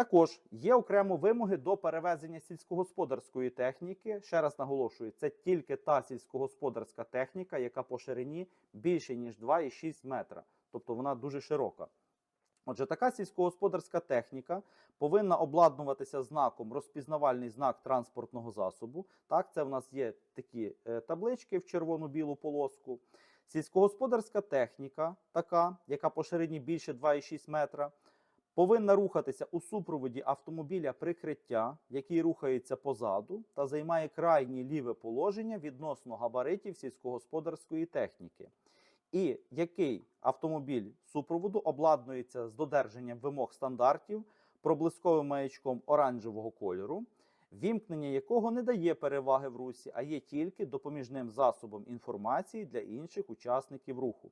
Також є окремо вимоги до перевезення сільськогосподарської техніки. Ще раз наголошую, це тільки та сільськогосподарська техніка, яка по ширині більше ніж 2,6 метра, тобто вона дуже широка. Отже, така сільськогосподарська техніка повинна обладнуватися знаком розпізнавальний знак транспортного засобу. Так, це в нас є такі е, таблички в червоно-білу полоску. Сільськогосподарська техніка, така, яка по ширині більше 2,6 метра, повинна рухатися у супроводі автомобіля прикриття, який рухається позаду та займає крайнє ліве положення відносно габаритів сільськогосподарської техніки. І який автомобіль супроводу обладнується з додержанням вимог стандартів проблисковим маячком оранжевого кольору, вімкнення якого не дає переваги в русі, а є тільки допоміжним засобом інформації для інших учасників руху.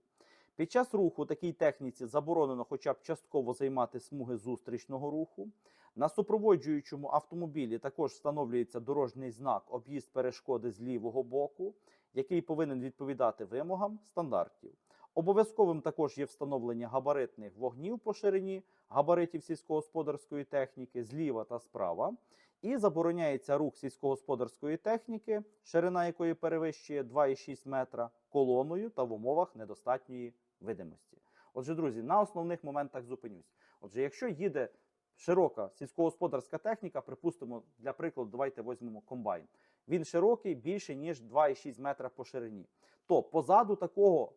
Під час руху такій техніці заборонено хоча б частково займати смуги зустрічного руху. На супроводжуючому автомобілі також встановлюється дорожній знак об'їзд перешкоди з лівого боку, який повинен відповідати вимогам стандартів. Обов'язковим також є встановлення габаритних вогнів по ширині габаритів сільськогосподарської техніки зліва та справа. І забороняється рух сільськогосподарської техніки, ширина якої перевищує 2,6 метра, колоною та в умовах недостатньої видимості. Отже, друзі, на основних моментах зупинюсь. Отже, якщо їде широка сільськогосподарська техніка, припустимо, для прикладу, давайте візьмемо комбайн. Він широкий більше, ніж 2,6 метра по ширині. То позаду такого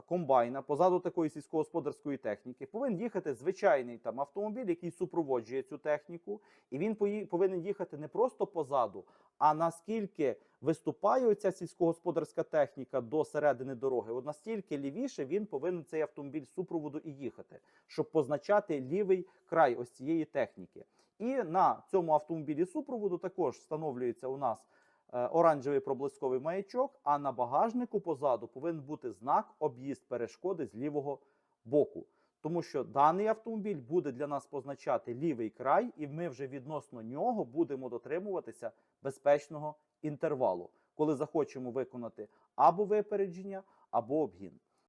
комбайна, позаду такої сільськогосподарської техніки, повинен їхати звичайний там автомобіль, який супроводжує цю техніку, і він повинен їхати не просто позаду, а наскільки виступає оця сільськогосподарська техніка до середини дороги, от настільки лівіше він повинен цей автомобіль супроводу і їхати, щоб позначати лівий край ось цієї техніки. І на цьому автомобілі супроводу також встановлюється у нас оранжевий проблисковий маячок, а на багажнику позаду повинен бути знак об'їзд перешкоди з лівого боку. Тому що даний автомобіль буде для нас позначати лівий край, і ми вже відносно нього будемо дотримуватися безпечного інтервалу, коли захочемо виконати або випередження, або обгін.